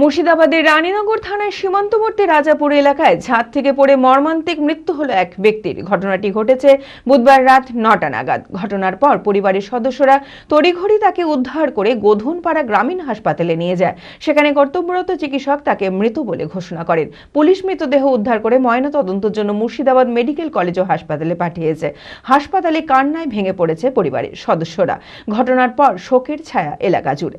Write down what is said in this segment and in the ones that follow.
মুর্শিদাবাদের রানীনগর থানার সীমান্তবর্তী রাজাপুর এলাকায় ছাদ থেকে পড়ে মর্মান্তিক মৃত্যু হলো এক ব্যক্তির। ঘটনাটি ঘটেছে বুধবার রাত নটা নাগাদ। ঘটনার পর পরিবারের সদস্যরা তড়িঘড়ি তাকে উদ্ধার করে গোধনপাড়া গ্রামীণ হাসপাতালে নিয়ে যায়। সেখানে কর্তব্যরত চিকিৎসক তাকে মৃত বলে ঘোষণা করেন। পুলিশ মৃতদেহ উদ্ধার করে ময়নাতদন্তের জন্য মুর্শিদাবাদ মেডিকেল কলেজ ও হাসপাতালে পাঠিয়েছে। হাসপাতালে কান্নায় ভেঙে পড়েছে পরিবারের সদস্যরা। ঘটনার পর শোকের ছায়া এলাকা জুড়ে।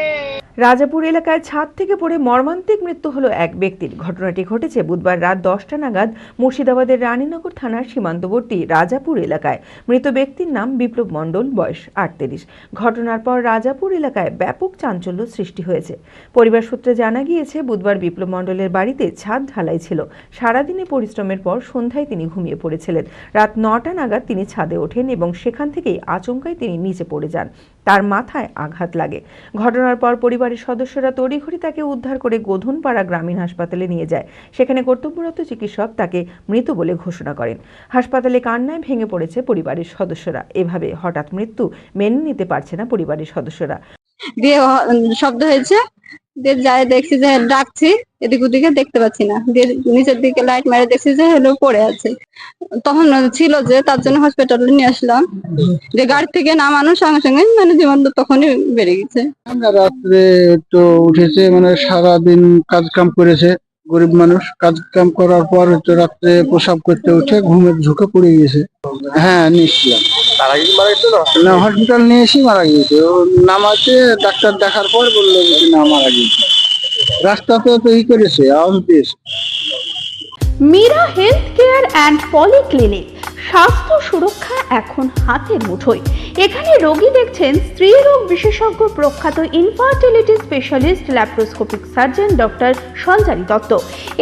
Rajapur এলাকায় ছাদ থেকে পড়ে মর্মান্তিক মৃত্যু হলো এক ব্যক্তির। ঘটনাটি ঘটেছে বুধবার রাত দশটা নাগাদ মুর্শিদাবাদের রানীনগর থানার সীমান্তবর্তী রাজাপুর এলাকায়। মৃত ব্যক্তির নাম বিপ্লব মণ্ডল, বয়স আটত্রিশ। ঘটনার পর রাজাপুর এলাকায় ব্যাপক চাঞ্চল্য সৃষ্টি হয়েছে। পরিবার সূত্রে জানা গিয়েছে, বুধবার বিপ্লব মণ্ডলের বাড়িতে ছাদ ঢালাই ছিল। সারাদিনে পরিশ্রমের পর সন্ধ্যায় তিনি ঘুমিয়ে পড়েছিলেন। রাত নটা নাগাদ তিনি ছাদে ওঠেন এবং সেখান থেকেই আচমকায় তিনি নিচে পড়ে যান। তার মাথায় আঘাত লাগে। ঘটনার পর পরিবারের সদস্যরা তড়িঘড়ি তাকে উদ্ধার করে গোধনপাড়া গ্রামীণ হাসপাতালে নিয়ে যায়। সেখানে কর্তব্যরত চিকিৎসক তাকে মৃত বলে ঘোষণা করেন। হাসপাতালে কান্নায় ভেঙে পড়েছে পরিবারের সদস্যরা। এভাবে হঠাৎ মৃত্যু মেনে নিতে পারছে না পরিবারের সদস্যরা। দিয়ে শব্দ হয়েছে? দিয়ে যায় দেখছি যে ডাকছি, এদিক ওদিকে দেখতে পাচ্ছি না। দিয়ে নিচের দিকে লাইট মেরে দেখছি যে হলো পড়ে আছে। তখন ছিল যে তার জন্য হসপিটালে নিয়ে আসলাম। যে গাড়ি থেকে নামানোর সঙ্গে সঙ্গে মানে জীবন তখনই বেড়ে গেছে। আমরা রাত্রে তো উঠেছে মানে সারাদিন কাজ কাম করেছে, গরিব মানুষ। কাজ কাম করার পর তো রাত্রে প্রসাব করতে উঠে ঘুমের ঝুঁকে পড়ে গিয়েছে হ্যাঁ নিয়েছিলাম তার আগে কি মারা গেছিল? না হসপিটাল নিয়ে এসে মারা গিয়েছে। ও নামাতে ডাক্তার দেখার পর বলল যে না মারা গিয়েছে। রাস্তাতে তো ই করেছে আওয়াজ দিয়েছে। Meera health care and polyclinic স্বাস্থ্য সুরক্ষা এখন হাতের মুঠোয়। এখানে রোগী দেখছেন স্ত্রীরোগ বিশেষজ্ঞ প্রখ্যাত infertility specialist laparoscopic surgeon doctor Sanchari Datta.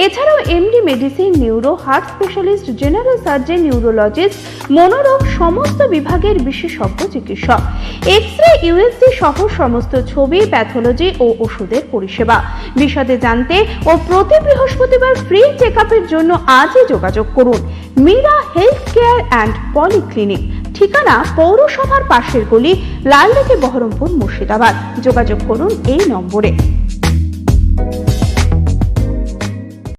এছাড়াও MD medicine neuro heart specialist general surgeon neurologist মনোরোগ সমস্ত বিভাগের বিশেষজ্ঞ চিকিৎসক। এক্স রে ইউএসজি সহ সমস্ত ছবি প্যাথোলজি ও ওষুধের পরিষেবা। বিশদে জানতে ও প্রতি বৃহস্পতিবার ফ্রি চেক জন্য আজই যোগাযোগ করুন। Meera health care and polyclinic ঠিকানা পৌরসভার পাশের গলি লালদিঘি বহরমপুর মুর্শিদাবাদ। যোগাযোগ করুন এই নম্বরে।